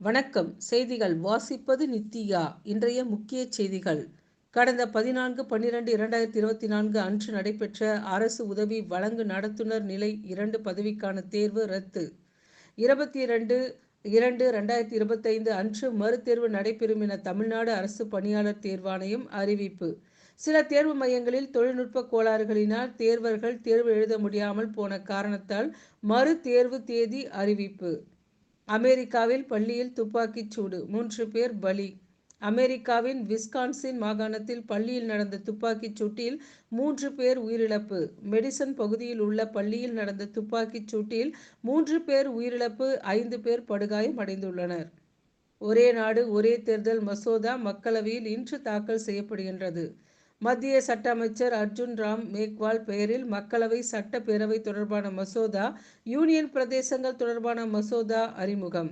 வணக்கம். செய்திகள் வாசிப்பது நித்தியா இன்றைய முக்கிய செய்திகள். கடந்த பதினான்கு பன்னிரண்டு இரண்டாயிரத்தி இருபத்தி நான்கு அன்று நடைபெற்ற அரசு உதவி வழங்கு நடத்துனர் நிலை இரண்டு பதவிக்கான தேர்வு ரத்து. இருபத்தி இரண்டு இரண்டு ரெண்டாயிரத்தி இருபத்தைந்து அன்று மறுதேர்வு நடைபெறும் என தமிழ்நாடு அரசு பணியாளர் தேர்வாணையம் அறிவிப்பு. சில தேர்வு மையங்களில் தொழில்நுட்ப கோளாறுகளினால் தேர்வர்கள் தேர்வு எழுத முடியாமல் போன காரணத்தால் மறு தேர்வு தேதி அறிவிப்பு. அமெரிக்காவில் பள்ளியில் துப்பாக்கிச் சூடு மூன்று பேர் பலி. அமெரிக்காவின் விஸ்கான்சின் மாகாணத்தில் பள்ளியில் நடந்த துப்பாக்கிச் சூட்டில் மூன்று பேர் உயிரிழப்பு. மெடிசன் பகுதியில் உள்ள பள்ளியில் நடந்த துப்பாக்கிச் சூட்டில் மூன்று பேர் உயிரிழப்பு ஐந்து பேர் படுகாயம் அடைந்துள்ளனர். ஒரே நாடு ஒரே தேர்தல் மசோதா மக்களவையில் இன்று தாக்கல் செய்யப்படுகின்றது. மத்திய சட்ட அமைச்சர் அர்ஜுன் ராம் மேக்வால் பெயரில் மக்களவை சட்டப்பேரவை தொடர்பான மசோதா யூனியன் பிரதேசங்கள் தொடர்பான மசோதா அறிமுகம்.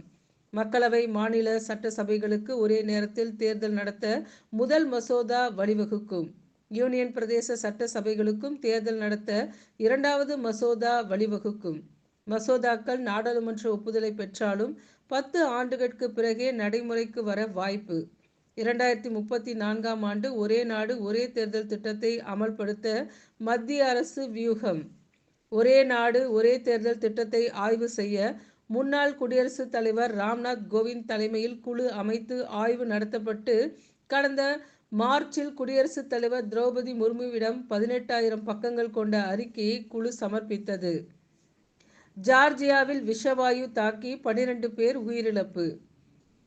மக்களவை மாநில சட்டசபைகளுக்கு ஒரே நேரத்தில் தேர்தல் நடத்த முதல் மசோதா வழிவகுக்கும். யூனியன் பிரதேச சட்டசபைகளுக்கும் தேர்தல் நடத்த இரண்டாவது மசோதா வழிவகுக்கும். மசோதாக்கள் நாடாளுமன்ற ஒப்புதலை பெற்றாலும் பத்து ஆண்டுகளுக்கு பிறகே நடைமுறைக்கு வர வாய்ப்பு. இரண்டாயிரத்தி முப்பத்தி நான்காம் ஆண்டு ஒரே நாடு ஒரே தேர்தல் திட்டத்தை அமல்படுத்த மத்திய அரசு வியூகம். ஒரே நாடு ஒரே தேர்தல் திட்டத்தை ஆய்வு செய்ய முன்னாள் குடியரசுத் தலைவர் ராம்நாத் கோவிந்த் தலைமையில் குழு அமைத்து ஆய்வு நடத்தப்பட்டு கடந்த மார்ச்சில் குடியரசுத் தலைவர் திரௌபதி முர்முவிடம் பதினெட்டாயிரம் பக்கங்கள் கொண்ட அறிக்கையை குழு சமர்ப்பித்தது. ஜார்ஜியாவில் விஷவாயு தாக்கி பனிரெண்டு பேர் உயிரிழப்பு.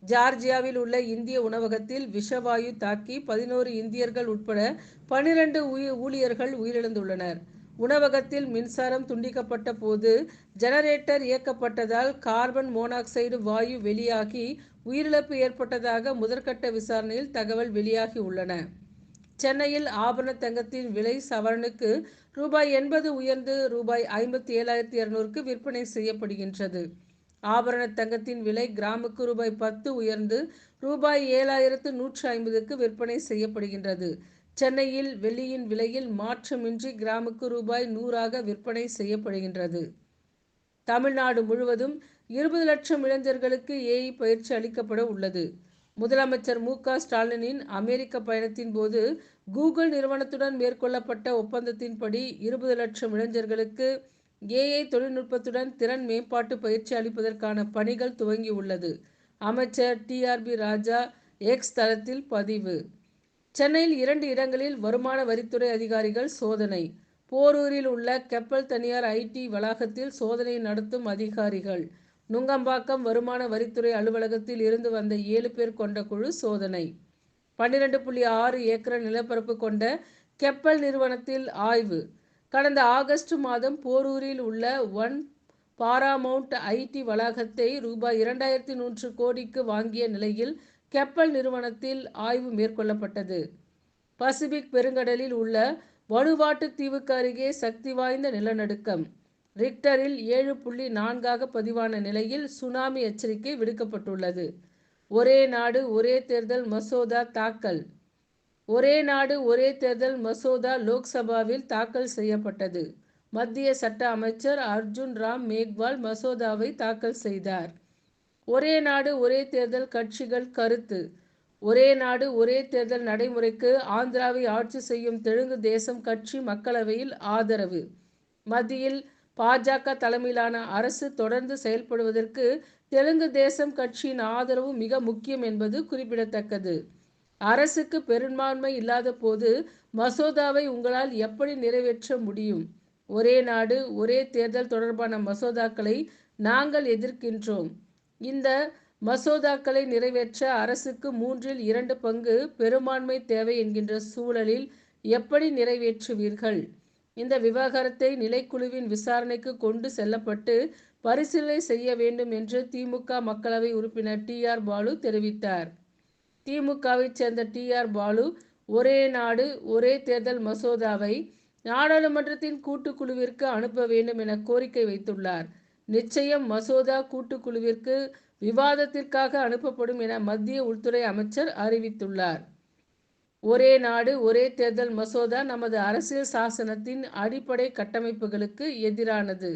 ஜார்ஜியாவில் உள்ள இந்திய உணவகத்தில் விஷவாயு தாக்கி பதினோரு இந்தியர்கள் உட்பட பனிரெண்டு ஊழியர்கள் உயிரிழந்துள்ளனர். உணவகத்தில் மின்சாரம் துண்டிக்கப்பட்ட போது ஜெனரேட்டர் இயக்கப்பட்டதால் கார்பன் மோனாக்சைடு வாயு வெளியாகி உயிரிழப்பு ஏற்பட்டதாக முதற்கட்ட விசாரணையில் தகவல் வெளியாகி உள்ளன. சென்னையில் ஆபரண தங்கத்தின் விலை சவரனுக்கு ரூபாய் எண்பது உயர்ந்து ரூபாய் ஐம்பத்தி ஏழாயிரத்தி இருநூறுக்கு விற்பனை செய்யப்படுகின்றது. ஆபரண தங்கத்தின் விலை கிராமுக்கு ரூபாய் பத்து உயர்ந்து ரூபாய் ஏழாயிரத்து நூற்று ஐம்பதுக்கு விற்பனை செய்யப்படுகின்றது. சென்னையில் வெள்ளியின் விலையில் மாற்றமின்றி கிராமுக்கு ரூபாய் நூறாக விற்பனை செய்யப்படுகின்றது. தமிழ்நாடு முழுவதும் இருபது லட்சம் இளைஞர்களுக்கு ஏஐ பயிற்சி அளிக்கப்பட உள்ளது. முதலமைச்சர் மு க ஸ்டாலினின் அமெரிக்க பயணத்தின் போது கூகுள் நிறுவனத்துடன் மேற்கொள்ளப்பட்ட ஒப்பந்தத்தின்படி இருபது லட்சம் இளைஞர்களுக்கு ஏஐ தொழில்நுட்பத்துடன் திறன் மேம்பாட்டு பயிற்சி அளிப்பதற்கான பணிகள் துவங்கியுள்ளது. அமைச்சர் டிஆர்பி ராஜா எக்ஸ் தளத்தில் பதிவு. சென்னையில் இரண்டு இடங்களில் வருமான வரித்துறை அதிகாரிகள் சோதனை. போரூரில் உள்ள கெப்பல் தனியார் ஐடி வளாகத்தில் சோதனை நடத்தும் அதிகாரிகள். நுங்கம்பாக்கம் வருமான வரித்துறை அலுவலகத்தில் இருந்து வந்த ஏழு பேர் கொண்ட குழு சோதனை. பன்னிரண்டு புள்ளி ஆறு ஏக்கர் நிலப்பரப்பு கொண்ட கெப்பல் நிறுவனத்தில் ஆய்வு. கடந்த ஆகஸ்ட் மாதம் போரூரில் உள்ள ஒன் பாராமவுண்ட் ஐடி வளாகத்தை ரூபாய் இரண்டாயிரத்தி நூற்று கோடிக்கு வாங்கிய நிலையில் கெப்பல் நிறுவனத்தில் ஆய்வு மேற்கொள்ளப்பட்டது. பசிபிக் பெருங்கடலில் உள்ள வலுவாட்டு தீவுக்கு அருகே சக்தி வாய்ந்த நிலநடுக்கம். ரிக்டரில் ஏழு புள்ளி நான்காக பதிவான நிலையில் சுனாமி எச்சரிக்கை விடுக்கப்பட்டுள்ளது. ஒரே நாடு ஒரே தேர்தல் மசோதா தாக்கல். ஒரே நாடு ஒரே தேர்தல் மசோதா லோக்சபாவில் தாக்கல் செய்யப்பட்டது. மத்திய சட்ட அமைச்சர் அர்ஜுன் ராம் மேக்வால் மசோதாவை தாக்கல் செய்தார். ஒரே நாடு ஒரே தேர்தல் கட்சிகள் கருத்து. ஒரே நாடு ஒரே தேர்தல் நடைமுறைக்கு ஆந்திராவை ஆட்சி செய்யும் தெலுங்கு தேசம் கட்சி மக்களவையில் ஆதரவு. மத்தியில் பாஜக தலைமையிலான அரசு தொடர்ந்து செயல்படுவதற்கு தெலுங்கு தேசம் கட்சியின் ஆதரவு மிக முக்கியம் என்பது குறிப்பிடத்தக்கது. அரசுக்கு பெரும்பான்மை இல்லாத போது மசோதாவை உங்களால் எப்படி நிறைவேற்ற முடியும்? ஒரே நாடு ஒரே தேர்தல் தொடர்பான மசோதாக்களை நாங்கள் எதிர்க்கின்றோம். இந்த மசோதாக்களை நிறைவேற்ற அரசுக்கு மூன்றில் இரண்டு பங்கு பெரும்பான்மை தேவை என்கின்ற சூழலில் எப்படி நிறைவேற்றுவீர்கள்? இந்த விவகாரத்தை நிலைக்குழுவின் விசாரணைக்கு கொண்டு செல்லப்பட்டு பரிசீலனை செய்ய வேண்டும் என்று திமுக மக்களவை உறுப்பினர் டி ஆர் பாலு தெரிவித்தார். திமுகவைச் சேர்ந்த டி. ஆர். பாலு ஒரே நாடு ஒரே தேர்தல் மசோதாவை நாடாளுமன்றத்தின் கூட்டுக்குழுவிற்கு அனுப்ப வேண்டும் என கோரிக்கை வைத்துள்ளார். நிச்சயம் மசோதா கூட்டுக்குழுவிற்கு விவாதத்திற்காக அனுப்பப்படும் என மத்திய உள்துறை அமைச்சர் அறிவித்துள்ளார். ஒரே நாடு ஒரே தேர்தல் மசோதா நமது அரசியல் சாசனத்தின் அடிப்படை கட்டமைப்புகளுக்கு எதிரானது.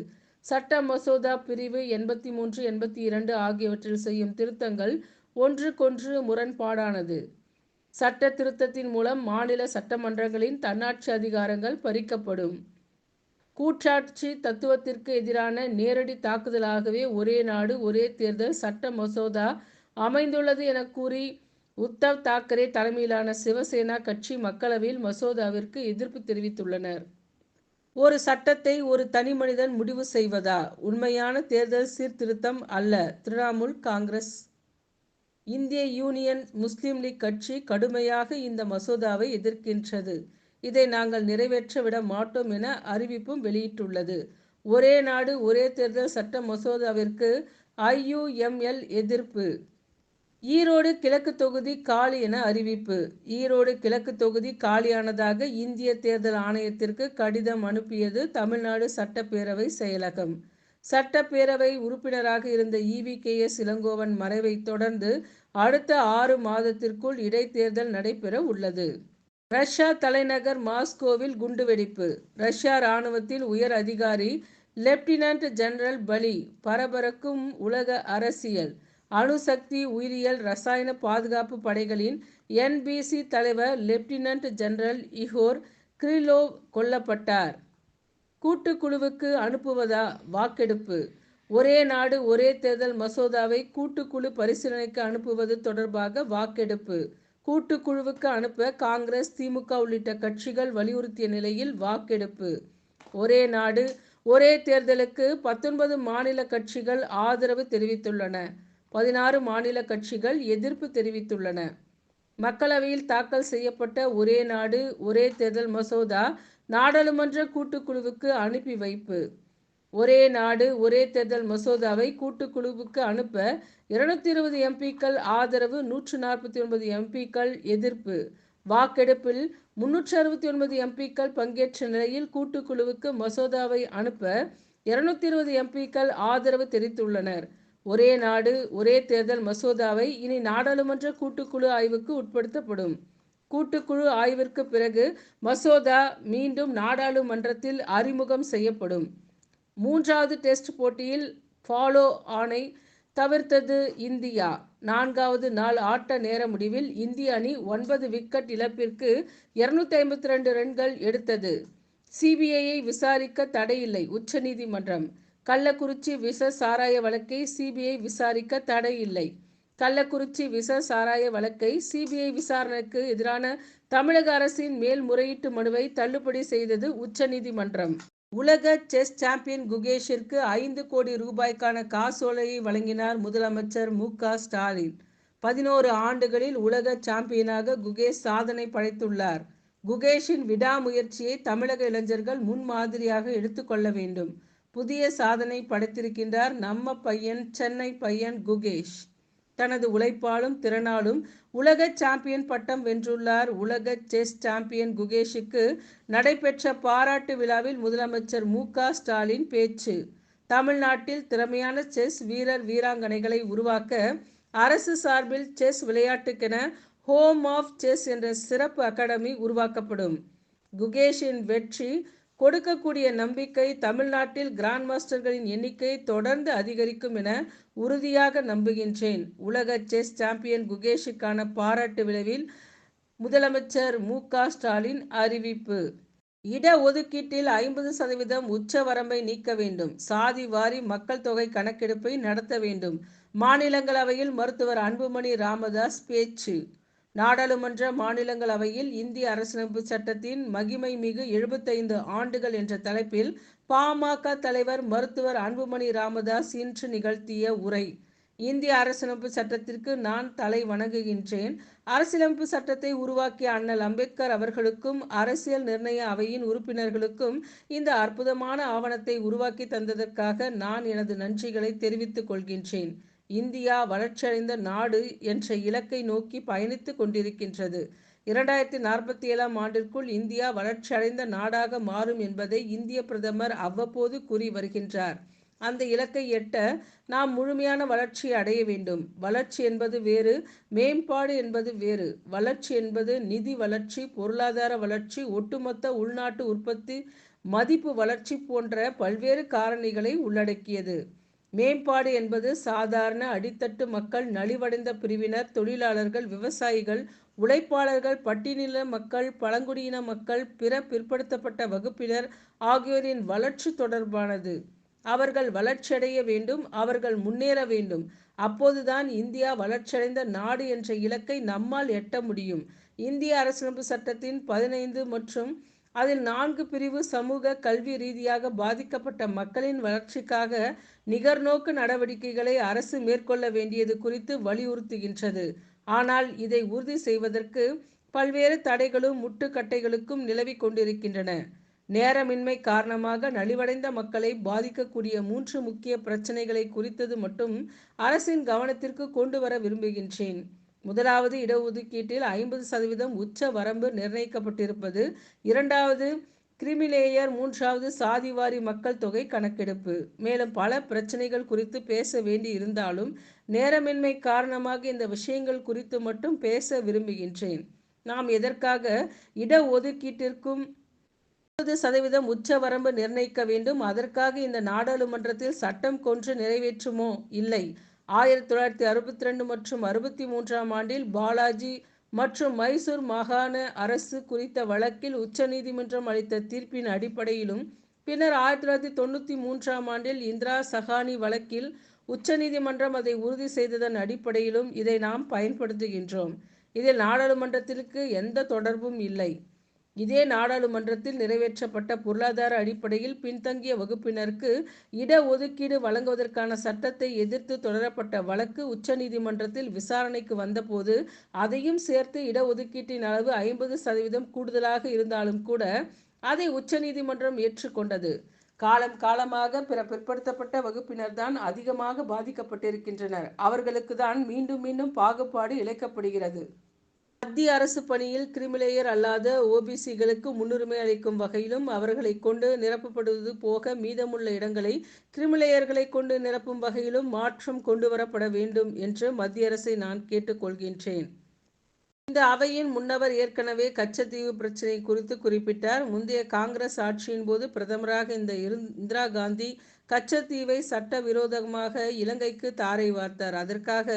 சட்ட மசோதா பிரிவு எண்பத்தி மூன்று எண்பத்தி இரண்டு ஆகியவற்றில் செய்யும் திருத்தங்கள் ஒன்றுக்கொன்று முரண்பாடானது. சட்ட திருத்தத்தின் மூலம் மாநில சட்டமன்றங்களின் தன்னாட்சி அதிகாரங்கள் பறிக்கப்படும். கூட்டாட்சி தத்துவத்திற்கு எதிரான நேரடி தாக்குதலாகவே ஒரே நாடு ஒரே தேர்தல் சட்ட மசோதா அமைந்துள்ளது என கூறி உத்தவ் தாக்கரே தலைமையிலான சிவசேனா கட்சி மக்களவையில் மசோதாவிற்கு எதிர்ப்பு தெரிவித்துள்ளனர். ஒரு சட்டத்தை ஒரு தனி மனிதன் முடிவு செய்வதா? உண்மையான தேர்தல் சீர்திருத்தம் அல்ல. திரிணாமுல் காங்கிரஸ் இந்திய யூனியன் முஸ்லீம் லீக் கட்சி கடுமையாக இந்த மசோதாவை எதிர்க்கின்றது. இதை நாங்கள் நிறைவேற்ற விட மாட்டோம் என அறிவிப்பும் வெளியிட்டுள்ளது. ஒரே நாடு ஒரே தேர்தல் சட்ட மசோதாவிற்கு ஐயுஎம்எல் எதிர்ப்பு. ஈரோடு கிழக்கு தொகுதி காலி என அறிவிப்பு. ஈரோடு கிழக்கு தொகுதி காலியானதாக இந்திய தேர்தல் ஆணையத்திற்கு கடிதம் அனுப்பியது தமிழ்நாடு சட்டப்பேரவை செயலகம். சட்டப்பேரவை உறுப்பினராக இருந்த இவி கே. எஸ். இளங்கோவன் மறைவை தொடர்ந்து அடுத்த ஆறு மாதத்திற்குள் இடைத்தேர்தல் நடைபெற உள்ளது. ரஷ்யா தலைநகர் மாஸ்கோவில் குண்டுவெடிப்பு ரஷ்யா இராணுவத்தில் உயர் அதிகாரி லெப்டினன்ட் ஜெனரல் பலி பரபரக்கும் உலக அரசியல். அணுசக்தி உயிரியல் ரசாயன பாதுகாப்பு படைகளின் என்பிசி தலைவர் லெப்டினன்ட் ஜெனரல் இஹோர் கிரிலோவ் கொல்லப்பட்டார். கூட்டுக்குழுவுக்கு அனுப்புவதா? வாக்கெடுப்பு. ஒரே நாடு ஒரே தேர்தல் மசோதாவை கூட்டுக்குழு பரிசீலனைக்கு அனுப்புவது தொடர்பாக வாக்கெடுப்பு. கூட்டுக்குழுவுக்கு அனுப்ப காங்கிரஸ் திமுக உள்ளிட்ட கட்சிகள் வலியுறுத்திய நிலையில் வாக்கெடுப்பு. ஒரே நாடு ஒரே தேர்தலுக்கு பத்தொன்பது மாநில கட்சிகள் ஆதரவு தெரிவித்துள்ளன. பதினாறு மாநில கட்சிகள் எதிர்ப்பு தெரிவித்துள்ளன. மக்களவையில் தாக்கல் செய்யப்பட்ட ஒரே நாடு ஒரே தேர்தல் மசோதா நாடாளுமன்ற கூட்டுக்குழுவுக்கு அனுப்பி வைப்பு. ஒரே நாடு ஒரே தேர்தல் மசோதாவை கூட்டுக்குழுவுக்கு அனுப்ப இருநூத்தி இருபது எம்பிக்கள் ஆதரவு நூற்று நாற்பத்தி ஒன்பது எம்பிக்கள் எதிர்ப்பு. வாக்கெடுப்பில் முன்னூற்று அறுபத்தி ஒன்பது எம்பிக்கள் பங்கேற்ற நிலையில் கூட்டுக்குழுவுக்கு மசோதாவை அனுப்ப இருநூத்தி இருபது எம்பிக்கள் ஆதரவு தெரிவித்துள்ளனர். ஒரே நாடு ஒரே தேர்தல் மசோதாவை இனி நாடாளுமன்ற கூட்டுக்குழு ஆய்வுக்கு உட்படுத்தப்படும். கூட்டுக்குழு ஆய்விற்கு பிறகு மசோதா மீண்டும் நாடாளுமன்றத்தில் அறிமுகம் செய்யப்படும். மூன்றாவது டெஸ்ட் போட்டியில் ஃபாலோ ஆனை தவிர்த்தது இந்தியா. நான்காவது நாள் ஆட்ட நேர முடிவில் இந்திய அணி ஒன்பது விக்கெட் இழப்பிற்கு இருநூத்தி ஐம்பத்தி ரெண்டு ரன்கள் எடுத்தது. சிபிஐயை விசாரிக்க தடையில்லை உச்சநீதிமன்றம். கள்ளக்குறிச்சி விஷ சாராய வழக்கை சிபிஐ விசாரிக்க தடையில்லை. கள்ளக்குறிச்சி விச சாராய வழக்கை சிபிஐ விசாரணைக்கு எதிரான தமிழக அரசின் மேல்முறையீட்டு மனுவை தள்ளுபடி செய்தது உச்சநீதிமன்றம். உலக செஸ் சாம்பியன் குகேஷிற்கு ஐந்து கோடி ரூபாய்க்கான காசோலையை வழங்கினார் முதலமைச்சர் மு ஸ்டாலின். பதினோரு ஆண்டுகளில் உலக சாம்பியனாக குகேஷ் சாதனை படைத்துள்ளார். குகேஷின் விடாமுயற்சியை தமிழக இளைஞர்கள் முன்மாதிரியாக எடுத்துக்கொள்ள வேண்டும். புதிய சாதனை படைத்திருக்கின்றார் நம்ம பையன் சென்னை பையன் குகேஷ். தனது உழைப்பாலும் திறனாலும் உலக சாம்பியன் பட்டம் வென்றுள்ளார். உலக செஸ் சாம்பியன் குகேஷுக்கு நடைபெற்ற பாராட்டு விழாவில் முதலமைச்சர் மு ஸ்டாலின் பேச்சு. தமிழ்நாட்டில் திறமையான செஸ் வீரர் வீராங்கனைகளை உருவாக்க அரசு சார்பில் செஸ் விளையாட்டுக்கென ஹோம் ஆஃப் செஸ் என்ற சிறப்பு அகாடமி உருவாக்கப்படும். குகேஷின் வெற்றி கொடுக்கக்கூடிய நம்பிக்கை தமிழ்நாட்டில் கிராண்ட் மாஸ்டர்களின் எண்ணிக்கை தொடர்ந்து அதிகரிக்கும் என உறுதியாக நம்புகின்றேன். உலக செஸ் சாம்பியன் குகேஷுக்கான பாராட்டு விழாவில் முதலமைச்சர் மு. ஸ்டாலின் அறிவிப்பு. இட ஒதுக்கீட்டில் ஐம்பது சதவீதம் உச்ச வரம்பை நீக்க வேண்டும். சாதி வாரி மக்கள் தொகை கணக்கெடுப்பை நடத்த வேண்டும். மாநிலங்களவையில் மருத்துவர் அன்புமணி ராமதாஸ் பேச்சு. நாடாளுமன்ற மாநிலங்களவையில் இந்திய அரசியலமைப்பு சட்டத்தின் மகிமை மிகு எழுபத்தைந்து ஆண்டுகள் என்ற தலைப்பில் பாமக தலைவர் மருத்துவர் அன்புமணி ராமதாஸ் இன்று நிகழ்த்திய உரை. இந்திய அரசியலமைப்பு சட்டத்திற்கு நான் தலை வணங்குகின்றேன். அரசியலமைப்பு சட்டத்தை உருவாக்கிய அண்ணல் அம்பேத்கர் அவர்களுக்கும் அரசியல் நிர்ணய அவையின் உறுப்பினர்களுக்கும் இந்த அற்புதமான ஆவணத்தை உருவாக்கி தந்ததற்காக நான் எனது நன்றிகளை தெரிவித்துக் கொள்கின்றேன். இந்தியா வளர்ச்சியடைந்த நாடு என்ற இலக்கை நோக்கி பயணித்து கொண்டிருக்கின்றது. இரண்டாயிரத்தி நாற்பத்தி ஏழாம் ஆண்டிற்குள் இந்தியா வளர்ச்சியடைந்த நாடாக மாறும் என்பதை இந்திய பிரதமர் அவ்வப்போது கூறி வருகின்றார். அந்த இலக்கை எட்ட நாம் முழுமையான வளர்ச்சி அடைய வேண்டும். வளர்ச்சி என்பது வேறு மேம்பாடு என்பது வேறு. வளர்ச்சி என்பது நிதி வளர்ச்சி பொருளாதார வளர்ச்சி ஒட்டுமொத்த உள்நாட்டு உற்பத்தி மதிப்பு வளர்ச்சி போன்ற பல்வேறு காரணிகளை உள்ளடக்கியது. மேம்பாடு என்பது சாதாரண அடித்தட்டு மக்கள் நலிவடைந்த பிரிவினர் தொழிலாளர்கள் விவசாயிகள் உழைப்பாளர்கள் பட்டியலின மக்கள் பழங்குடியின மக்கள் பிற பிற்படுத்தப்பட்ட வகுப்பினர் ஆகியோரின் வளர்ச்சி தொடர்பானது. அவர்கள் வளர்ச்சியடைய வேண்டும் அவர்கள் முன்னேற வேண்டும். அப்போதுதான் இந்தியா வளர்ச்சியடைந்த நாடு என்ற இலக்கை நம்மால் எட்ட முடியும். இந்திய அரசியலமைப்பு சட்டத்தின் பதினைந்து மற்றும் அதில் நான்கு பிரிவு சமூக கல்வி ரீதியாக பாதிக்கப்பட்ட மக்களின் வளர்ச்சிக்காக நிகர்நோக்கு நடவடிக்கைகளை அரசு மேற்கொள்ள வேண்டியது குறித்து வலியுறுத்துகின்றது. ஆனால் இதை உறுதி செய்வதற்கு பல்வேறு தடைகளும் முட்டுக்கட்டைகளுக்கும் நிலவி கொண்டிருக்கின்றன. நேரமின்மை காரணமாக நலிவடைந்த மக்களை பாதிக்கக்கூடிய மூன்று முக்கிய பிரச்சனைகளை குறித்தது மட்டும் அரசின் கவனத்திற்கு கொண்டு வர விரும்புகின்றேன். முதலாவது இடஒதுக்கீட்டில் ஐம்பது சதவீதம் உச்ச வரம்பு நிர்ணயிக்கப்பட்டிருப்பது. இரண்டாவது கிரிமிலேயர். மூன்றாவது சாதிவாரி மக்கள் தொகை கணக்கெடுப்பு. மேலும் பல பிரச்சனைகள் குறித்து பேச வேண்டி இருந்தாலும் நேரமின்மை காரணமாக இந்த விஷயங்கள் குறித்து மட்டும் பேச விரும்புகின்றேன். நாம் எதற்காக இடஒதுக்கீட்டிற்கும் ஐம்பது சதவீதம் உச்ச வரம்பு நிர்ணயிக்க வேண்டும்? அதற்காக இந்த நாடாளுமன்றத்தில் சட்டம் கொன்று நிறைவேற்றுமோ? இல்லை. ஆயிரத்தி தொள்ளாயிரத்தி அறுபத்தி ரெண்டு மற்றும் அறுபத்தி மூன்றாம் ஆண்டில் பாலாஜி மற்றும் மைசூர் மாகாண அரசு குறித்த வழக்கில் உச்சநீதிமன்றம் அளித்த தீர்ப்பின் அடிப்படையிலும் பின்னர் ஆயிரத்தி தொள்ளாயிரத்தி தொண்ணூற்றி மூன்றாம் ஆண்டில் இந்திரா சஹானி வழக்கில் உச்சநீதிமன்றம் அதை உறுதி செய்ததன் அடிப்படையிலும் இதை நாம் பயன்படுத்துகின்றோம். இதில் நாடாளுமன்றத்திற்கு எந்த தொடர்பும் இல்லை. இதே நாடாளுமன்றத்தில் நிறைவேற்றப்பட்ட பொருளாதார அடிப்படையில் பின்தங்கிய வகுப்பினருக்கு இடஒதுக்கீடு வழங்குவதற்கான சட்டத்தை எதிர்த்து தொடரப்பட்ட வழக்கு உச்சநீதிமன்றத்தில் விசாரணைக்கு வந்தபோது அதையும் சேர்த்து இடஒதுக்கீட்டின் அளவு ஐம்பது சதவீதம் கூடுதலாக இருந்தாலும் கூட அதை உச்சநீதிமன்றம் ஏற்றுக்கொண்டது. காலம் காலமாக பிற பிற்படுத்தப்பட்ட வகுப்பினர் தான் அதிகமாக பாதிக்கப்பட்டிருக்கின்றனர். அவர்களுக்கு தான் மீண்டும் மீண்டும் பாகுபாடு இழைக்கப்படுகிறது. மத்திய அரசு பணியில் கிரிமிலேயர் அல்லாத ஓபிசிகளுக்கு முன்னுரிமை அளிக்கும் வகையிலும் அவர்களை கொண்டு நிரப்பப்படுவது போக மீதமுள்ள இடங்களை கிரிமிலேயர்களை கொண்டு நிரப்பும் வகையிலும் மாற்றம் கொண்டு வரப்பட வேண்டும் என்று மத்திய அரசை நான் கேட்டுக்கொள்கின்றேன். இந்த அவையின் முன்னவர் ஏற்கனவே கச்சத்தீவு பிரச்சினை குறித்து குறிப்பிட்டார். முந்தைய காங்கிரஸ் ஆட்சியின் போது பிரதமராக இந்த இந்திரா காந்தி கச்சத்தீவை சட்டவிரோதமாக இலங்கைக்கு தாரை வார்த்தார். அதற்காக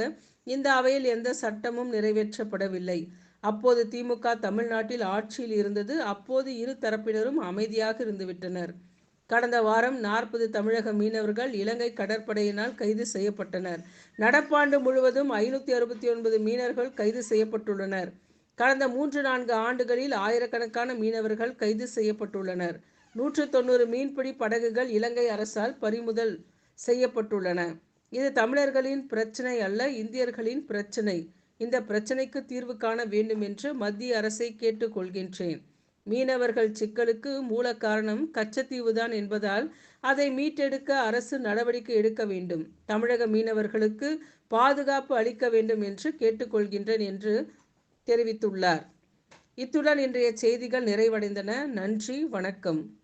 இந்த அவையில் எந்த சட்டமும் நிறைவேற்றப்படவில்லை. அப்போது திமுக தமிழ்நாட்டில் ஆட்சியில் இருந்தது. அப்போது இரு தரப்பினரும் அமைதியாக இருந்துவிட்டனர். கடந்த வாரம் நாற்பது தமிழக மீனவர்கள் இலங்கை கடற்படையினால் கைது செய்யப்பட்டனர். நடப்பாண்டு முழுவதும் ஐநூற்றி அறுபத்தி ஒன்பது மீனவர்கள் கைது செய்யப்பட்டுள்ளனர். கடந்த மூன்று நான்கு ஆண்டுகளில் ஆயிரக்கணக்கான மீனவர்கள் கைது செய்யப்பட்டுள்ளனர். நூற்று தொண்ணூறு மீன்பிடி படகுகள் இலங்கை அரசால் பறிமுதல் செய்யப்பட்டுள்ளன. இது தமிழர்களின் பிரச்சனை அல்ல இந்தியர்களின் பிரச்சனை. இந்த பிரச்சனைக்கு தீர்வு காண வேண்டும் என்று மத்திய அரசை கேட்டுக்கொள்கின்றேன் மீனவர்கள் சிக்கலுக்கு மூல காரணம் கச்சத்தீவுதான் என்பதால் அதை மீட்டெடுக்க அரசு நடவடிக்கை எடுக்க வேண்டும். தமிழக மீனவர்களுக்கு பாதுகாப்பு அளிக்க வேண்டும் என்று கேட்டுக்கொள்கின்றேன் என்று தெரிவித்துள்ளார். இத்துடன் இன்றைய செய்திகள் நிறைவடைந்தன. நன்றி வணக்கம்.